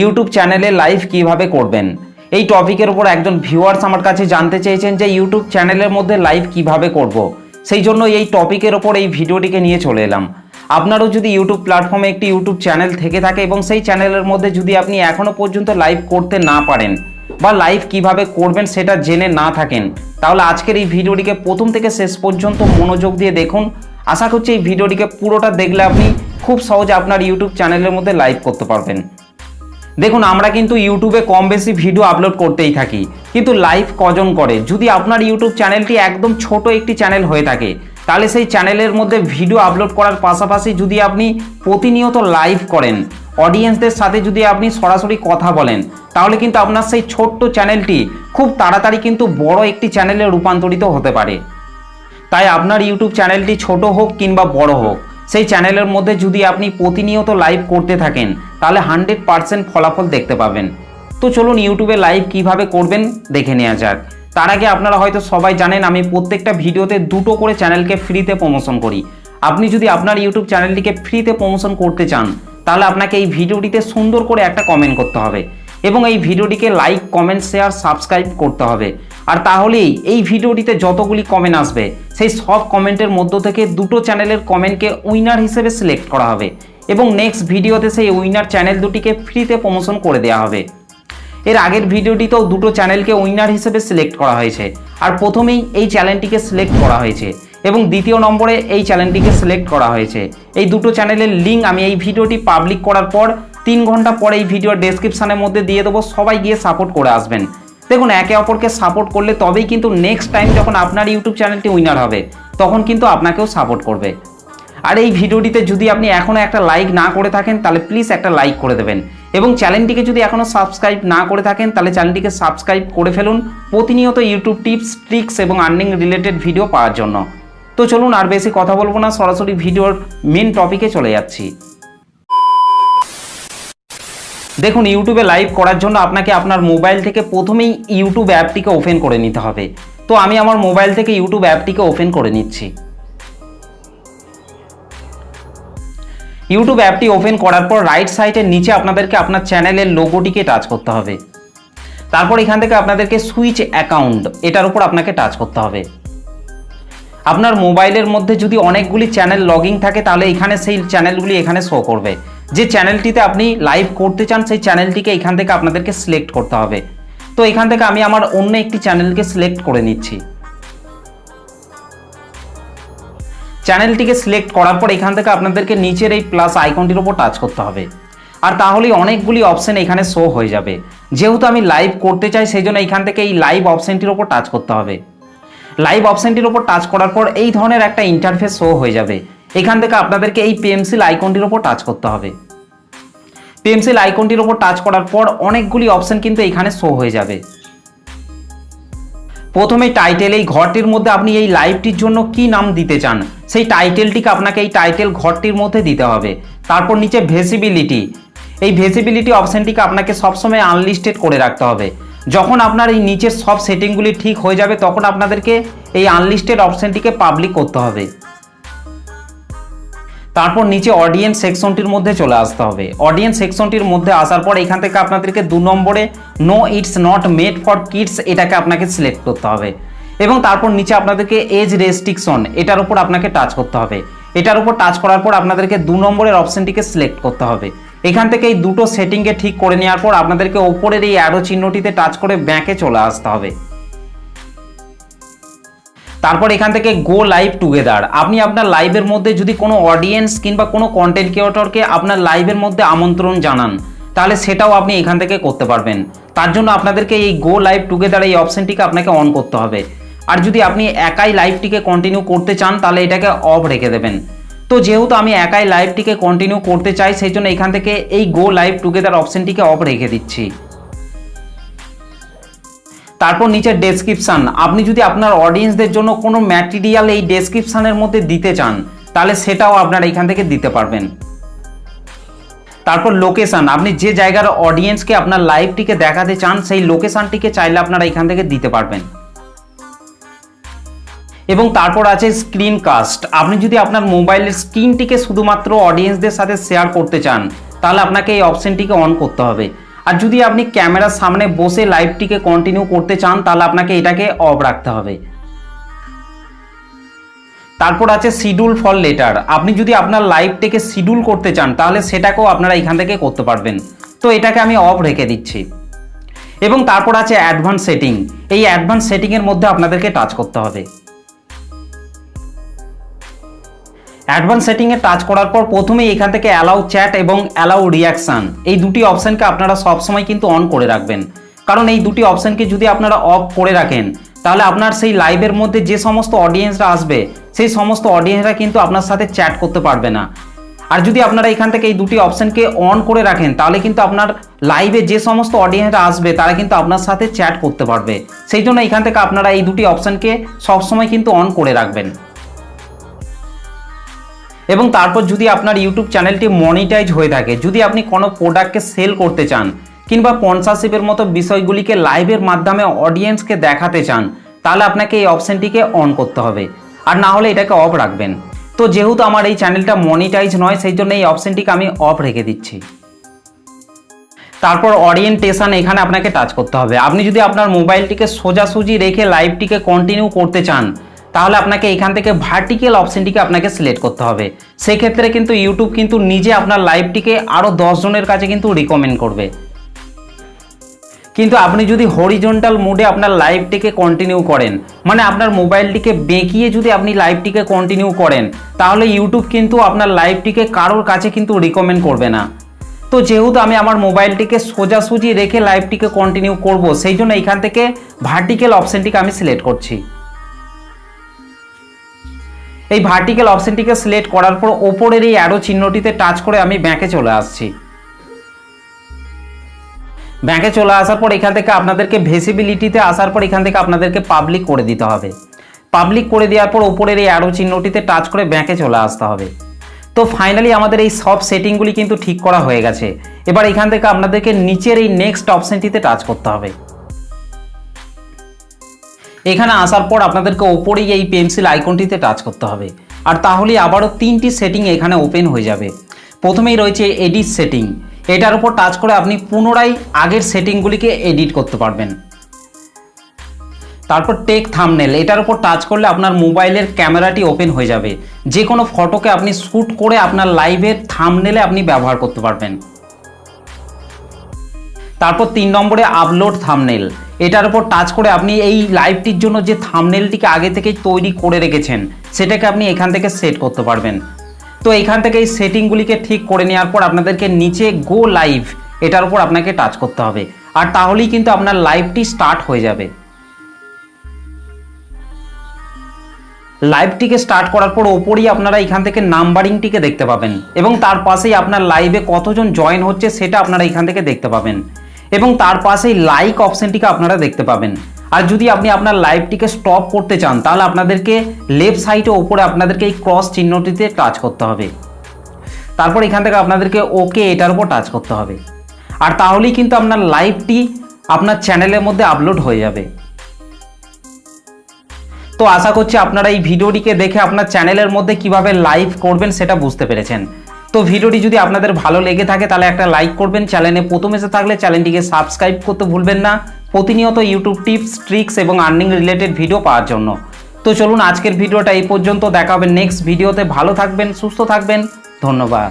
YouTube চ্যানেলে live কীভাবে করবেন? এই টপিকের উপর একজন ভিউয়ার্স আমার কাছে জানতে চেয়েছেন যে ইউটিউব চ্যানেলের মধ্যে লাইভ কীভাবে করব। সেই জন্য এই টপিকের ওপর এই ভিডিওটিকে নিয়ে চলে এলাম। আপনারও যদি ইউটিউব প্ল্যাটফর্মে একটি ইউটিউব চ্যানেল থেকে থাকে এবং সেই চ্যানেলের মধ্যে যদি আপনি এখনও পর্যন্ত লাইভ করতে না পারেন বা লাইভ কীভাবে করবেন সেটা জেনে না থাকেন, তাহলে আজকের এই ভিডিওটিকে প্রথম থেকে শেষ পর্যন্ত মনোযোগ দিয়ে দেখুন। আশা করছি এই ভিডিওটিকে পুরোটা দেখলে আপনি খুব সহজে আপনার ইউটিউব চ্যানেলের মধ্যে লাইভ করতে পারবেন। দেখুন, আমরা কিন্তু ইউটিউবে কম বেশি ভিডিও আপলোড করতেই থাকি। কিন্তু লাইভ কজন করে? যদি আপনার ইউটিউব চ্যানেলটি একদম ছোট একটি চ্যানেল হয়ে থাকে, তাহলে সেই চ্যানেলের মধ্যে ভিডিও আপলোড করার পাশাপাশি যদি আপনি প্রতিনিয়ত লাইভ করেন অডিয়েন্সদের সাথে যদি আপনি সরাসরি কথা বলেন, তাহলে কিন্তু আপনার সেই ছোট্ট চ্যানেলটি খুব তাড়াতাড়ি কিন্তু বড় একটি চ্যানেলে রূপান্তরিত হতে পারে। তাই আপনার ইউটিউব চ্যানেলটি ছোট হোক কিংবা বড় হোক, সেই চ্যানেলের মধ্যে যদি আপনি প্রতিনিয়ত লাইভ করতে থাকেন তাহলে হান্ড্রেড পারসেন্ট ফলাফল দেখতে পাবেন। তো চলুন ইউটিউবে লাইভ কীভাবে করবেন দেখে নেওয়া যাক। তার আগে আপনারা হয়তো সবাই জানেন, আমি প্রত্যেকটা ভিডিওতে দুটো করে চ্যানেলকে ফ্রিতে প্রমোশন করি। আপনি যদি আপনার ইউটিউব চ্যানেলটিকে ফ্রিতে প্রমোশন করতে চান, তাহলে আপনাকে এই ভিডিওটিতে সুন্দর করে একটা কমেন্ট করতে হবে এবং এই ভিডিওটিকে লাইক কমেন্ট শেয়ার সাবস্ক্রাইব করতে হবে। আর তাহলেই এই ভিডিওটিতে যতগুলি কমেন্ট আসবে, সেই সব কমেন্টের মধ্য থেকে দুটো চ্যানেলের কমেন্টকে উইনার হিসেবে সিলেক্ট করা হবে। এবং নেক্সট ভিডিওতে সেই উইনার চ্যানেল দুটিকে ফ্রিতে প্রমোশন করে দেওয়া হবে। এর আগের ভিডিওটিতেও দুটো চ্যানেলকে উইনার হিসেবে সিলেক্ট করা হয়েছে। আর প্রথমেই এই চ্যানেলটিকে সিলেক্ট করা হয়েছে এবং দ্বিতীয় নম্বরে এই চ্যানেলটিকে সিলেক্ট করা হয়েছে। এই দুটো চ্যানেলের লিঙ্ক আমি এই ভিডিওটি পাবলিক করার পর তিন ঘণ্টা পরে এই ভিডিওর ডেসক্রিপশানের মধ্যে দিয়ে দেবো। সবাই গিয়ে সাপোর্ট করে আসবেন। দেখুন, একে অপরকে সাপোর্ট করলে তবেই কিন্তু নেক্সট টাইম যখন আপনার ইউটিউব চ্যানেলটি উইনার হবে, তখন কিন্তু আপনাকেও সাপোর্ট করবে। আর এই ভিডিওটিতে যদি আপনি এখনও একটা লাইক না করে থাকেন, তাহলে প্লিজ একটা লাইক করে দেবেন। এবং চ্যানেলটিকে যদি এখনও সাবস্ক্রাইব না করে থাকেন, তাহলে চ্যানেলটিকে সাবস্ক্রাইব করে ফেলুন প্রতিনিয়ত ইউটিউব টিপস ট্রিক্স এবং আর্নিং রিলেটেড ভিডিও পাওয়ার জন্য। তো চলুন আর বেশি কথা বলব না, সরাসরি ভিডিওর মেন টপিকে চলে যাচ্ছি। দেখুন ইউটিউবে লাইভ করার জন্য আপনাকে আপনার মোবাইল থেকে প্রথমেই ইউটিউব অ্যাপটিকে ওপেন করে নিতে হবে। তো আমি আমার মোবাইল থেকে ইউটিউব অ্যাপটিকে ওপেন করে নিচ্ছি। ইউটিউব অ্যাপটি ওপেন করার পর রাইট সাইডের নিচে আপনাদেরকে আপনার চ্যানেলের লোগোটিকে টাচ করতে হবে। তারপর এখান থেকে আপনাদেরকে সুইচ অ্যাকাউন্ট এটার উপর আপনাকে টাচ করতে হবে। আপনার মোবাইলের মধ্যে যদি অনেকগুলি চ্যানেল লগিং থাকে, তাহলে এখানে সেই চ্যানেলগুলি এখানে শো করবে। যে চ্যানেলটিতে আপনি লাইভ করতে চান, সেই চ্যানেলটিকে এখান থেকে আপনাদেরকে সিলেক্ট করতে হবে। তো এখান থেকে আমি আমার অন্য একটি চ্যানেলকে সিলেক্ট করে নিচ্ছি। চ্যানেলটিকে সিলেক্ট করার পর এখান থেকে আপনাদেরকে নিচের এই প্লাস আইকনটির উপর টাচ করতে হবে। আর তাহলেই অনেকগুলি অপশন এখানে শো হয়ে যাবে। যেহেতু আমি লাইভ করতে চাই সেই জন্য এখান থেকে এই লাইভ অপশনটির উপর টাচ করতে হবে। লাইভ অপশনটির উপর টাচ করার পর এই ধরনের একটা ইন্টারফেস শো হয়ে যাবে। এখান থেকে আপনাদেরকে এই পেন্সিল আইকনটির উপর টাচ করতে হবে। পেন্সিল আইকনটির উপর টাচ করার পর অনেকগুলি অপশন কিন্তু এখানে শো হয়ে যাবে। প্রথমে টাইটেল এই ঘরটির মধ্যে আপনি এই লাইভটির জন্য কি নাম দিতে চান? সেই টাইটেলটিকে আপনাকে এই টাইটেল ঘরটির মধ্যে দিতে হবে। তারপর নিচে ভেসিবিলিটি এই ভেসিবিলিটি অপশানটিকে আপনাকে সবসময় আনলিস্টেড করে রাখতে হবে। যখন আপনার এই নিচের সব সেটিংগুলি ঠিক হয়ে যাবে, তখন আপনাদেরকে এই আনলিস্টেড অপশানটিকে পাবলিক করতে হবে। তারপর নিচে অডিয়েন্স সেকশনটির মধ্যে চলে আসতে হবে। অডিয়েন্স সেকশনটির মধ্যে আসার পর এখান থেকে আপনাদেরকে দু নম্বরে no it's not made for kids এটাকে আপনাকে সিলেক্ট করতে হবে। এবং তারপর নিচে আপনাদেরকে এজ রেস্ট্রিকশন এটার উপর আপনাকে টাচ করতে হবে। এটার উপর টাচ করার পর আপনাদেরকে দু নম্বরের অপশনটিকে সিলেক্ট করতে হবে। এখান থেকে এই দুটো সেটিংকে ঠিক করে নেওয়ার পর আপনাদেরকে ওপরের এই অ্যারো চিহ্নটিতে টাচ করে ব্যাঁকে চলে আসতে হবে। তারপর এখান থেকে গো লাইভ টুগেদার আপনি আপনার লাইভের মধ্যে যদি কোনো অডিয়েন্স কিংবা কোনো কন্টেন্ট ক্রিয়েটরকে আপনার লাইভের মধ্যে আমন্ত্রণ জানান, তাহলে সেটাও আপনি এখান থেকে করতে পারবেন। তার জন্য আপনাদেরকে এই গো লাইভ টুগেদার এই অপশনটিকে আপনাকে অন করতে হবে। আর যদি আপনি একাই লাইভটিকে কন্টিনিউ করতে চান, তাহলে এটাকে অফ রেখে দেবেন। তো যেহেতু আমি একাই লাইভটিকে কন্টিনিউ করতে চাই, সেই জন্য এখান থেকে এই গো লাইভ টুগেদার অপশনটিকে অফ রেখে দিচ্ছি। তারপর নিচে ডেসক্রিপশান আপনি যদি আপনার অডিয়েন্সদের জন্য কোনো ম্যাটেরিয়াল এই ডেসক্রিপশানের মধ্যে দিতে চান, তাহলে সেটাও আপনারা এখান থেকে দিতে পারবেন। তারপর লোকেশান আপনি যে জায়গার অডিয়েন্সকে আপনার লাইভটিকে দেখাতে চান, সেই লোকেশানটিকে চাইলে আপনারা এখান থেকে দিতে পারবেন। এবং তারপর আছে স্ক্রিন কাস্ট আপনি যদি আপনার মোবাইলের স্ক্রিনটিকে শুধুমাত্র অডিয়েন্সদের সাথে শেয়ার করতে চান, তাহলে আপনাকে এই অপশানটিকে অন করতে হবে। আর যদি আপনি ক্যামেরার সামনে বসে লাইভটিকে কন্টিনিউ করতে চান, তাহলে আপনাকে এটাকে অফ রাখতে হবে। তারপর আছে শিডিউল ফর লেটার আপনি যদি আপনার লাইভটিকে শিডিউল করতে চান, তাহলে সেটাকেও আপনারা এখান থেকে করতে পারবেন। তো এটাকে আমি অফ রেখে দিচ্ছি। এবং তারপর আছে অ্যাডভান্স সেটিং এই অ্যাডভান্স সেটিংয়ের মধ্যে আপনাদেরকে টাচ করতে হবে। অ্যাডভান্স সেটিংয়ে টাচ করার পর প্রথমেই এখান থেকে অ্যালাউ চ্যাট এবং অ্যালাউ রিয়াকশান এই দুটি অপশানকে আপনারা সবসময় কিন্তু অন করে রাখবেন। কারণ এই দুটি অপশানকে যদি আপনারা অফ করে রাখেন, তাহলে আপনার সেই লাইভের মধ্যে যে সমস্ত অডিয়েন্সরা আসবে, সেই সমস্ত অডিয়েন্সরা কিন্তু আপনার সাথে চ্যাট করতে পারবে না। আর যদি আপনারা এখান থেকে এই দুটি অপশানকে অন করে রাখেন, তাহলে কিন্তু আপনার লাইভে যে সমস্ত অডিয়েন্সরা আসবে, তারা কিন্তু আপনার সাথে চ্যাট করতে পারবে। সেই জন্য এখান থেকে আপনারা এই দুটি অপশানকে সবসময় কিন্তু অন করে রাখবেন। এবং তারপর যদি আপনার ইউটিউব চ্যানেলটি মনিটাইজ হয়ে থাকে, যদি আপনি কোনো প্রোডাক্টকে সেল করতে চান, কিংবা স্পন্সারশিপের মতো বিষয়গুলিকে লাইভের মাধ্যমে অডিয়েন্সকে দেখাতে চান, তাহলে আপনাকে এই অপশানটিকে অন করতে হবে। আর না হলে এটাকে অফ রাখবেন। তো যেহেতু আমার এই চ্যানেলটা মনিটাইজ নয়, সেই জন্য এই অপশানটিকে আমি অফ রেখে দিচ্ছি। তারপর অরিয়েন্টেশন এখানে আপনাকে টাচ করতে হবে। আপনি যদি আপনার মোবাইলটিকে সোজাসুজি রেখে লাইভটিকে কন্টিনিউ করতে চান তাহলে আপনাকে এখান থেকে ভার্টিক্যাল অপশনটিকে আপনাকে সিলেক্ট করতে হবে। সেক্ষেত্রে কিন্তু ইউটিউব কিন্তু নিজে আপনার লাইভটিকে আরও জনের কাছে কিন্তু রিকমেন্ড করবে। কিন্তু আপনি যদি হরিজন্টাল মোডে আপনার লাইভটিকে কন্টিনিউ করেন মানে আপনার মোবাইলটিকে বেঁকিয়ে যদি আপনি লাইভটিকে কন্টিনিউ করেন, তাহলে ইউটিউব কিন্তু আপনার লাইভটিকে কারোর কাছে কিন্তু রিকমেন্ড করবে না। তো যেহেতু আমি আমার মোবাইলটিকে সোজাসুজি রেখে লাইভটিকে কন্টিনিউ করব, সেই জন্য এখান থেকে ভার্টিক্যাল অপশনটিকে আমি সিলেক্ট করছি। এই ভার্টিক্যাল অপশনটিকে সিলেক্ট করার পর ওপরের এই অ্যারো চিহ্নটিতে টাচ করে আমি ব্যাংকে চলে আসছি। ব্যাংকে চলে আসার পর এখান থেকে আপনাদেরকে ভেসিবিলিটিতে আসার পর এখান থেকে আপনাদেরকে পাবলিক করে দিতে হবে। পাবলিক করে দেওয়ার পর ওপরের এই অ্যারো চিহ্নটিতে টাচ করে ব্যাংকে চলে আসতে হবে। তো ফাইনালি আমাদের এই সব সেটিংগুলি কিন্তু ঠিক করা হয়ে গেছে। এবার এখান থেকে আপনাদেরকে নিচের এই নেক্সট অপশনটিতে টাচ করতে হবে। এখানে আসার পর আপনাদেরকে ওপরেই এই পেন্সিল আইকনটিতে টাচ করতে হবে। আর তাহলে আবারও তিনটি সেটিং এখানে ওপেন হয়ে যাবে। প্রথমেই রয়েছে এডিট সেটিং এটার উপর টাচ করে আপনি পুনরায় আগের সেটিংগুলিকে এডিট করতে পারবেন। তারপর টেক থামনেল এটার উপর টাচ করলে আপনার মোবাইলের ক্যামেরাটি ওপেন হয়ে যাবে। যে কোনো ফটোকে আপনি শ্যুট করে আপনার লাইভের থামনেলে আপনি ব্যবহার করতে পারবেন। তারপর তিন নম্বরে আপলোড থামনেল এটার উপর টাচ করে আপনি এই লাইভটির জন্য যে থামনেলটিকে আগে থেকেই তৈরি করে রেখেছেন, সেটাকে আপনি এখান থেকে সেট করতে পারবেন। তো এখান থেকে এই সেটিংগুলিকে ঠিক করে নেওয়ার পর আপনাদেরকে নিচে গো লাইভ এটার উপর আপনাকে টাচ করতে হবে। আর তাহলেই কিন্তু আপনার লাইভটি স্টার্ট হয়ে যাবে। লাইভটিকে স্টার্ট করার পর ওপরেই আপনারা এখান থেকে নাম্বারিংটিকে দেখতে পাবেন। এবং তার পাশেই আপনার লাইভে কতজন জয়েন হচ্ছে সেটা আপনারা এখান থেকে দেখতে পাবেন। এবং তার পাশেই লাইক অপশনটিকে আপনারা দেখতে পাবেন। আর যদি আপনি আপনার লাইভটিকে স্টপ করতে চান, তাহলে আপনাদেরকে লেফট সাইডে ওপরে আপনাদেরকে এই ক্রস চিহ্নটিতে টাচ করতে হবে। তারপর এখান থেকে আপনাদেরকে ওকে এটার উপর টাচ করতে হবে। আর তাহলেই কিন্তু আপনার লাইভটি আপনার চ্যানেলের মধ্যে আপলোড হয়ে যাবে। তো আশা করছি আপনারা এই ভিডিওটিকে দেখে আপনার চ্যানেলের মধ্যে কীভাবে লাইভ করবেন সেটা বুঝতে পেরেছেন। তো ভিডিওটি যদি আপনাদের ভালো লেগে থাকে, তাহলে একটা লাইক করবেন। চ্যানেলে প্রথম এসে থাকলে চ্যানেলটিকে সাবস্ক্রাইব করতে ভুলবেন না। প্রতিনিয়ত ইউটিউব টিপস ট্রিক্স এবং আর্নিং রিলেটেড ভিডিও পাওয়ার জন্য। তো চলুন আজকের ভিডিওটা এই পর্যন্ত। দেখা হবে নেক্সট ভিডিওতে ভালো থাকবেন, সুস্থ থাকবেন। ধন্যবাদ।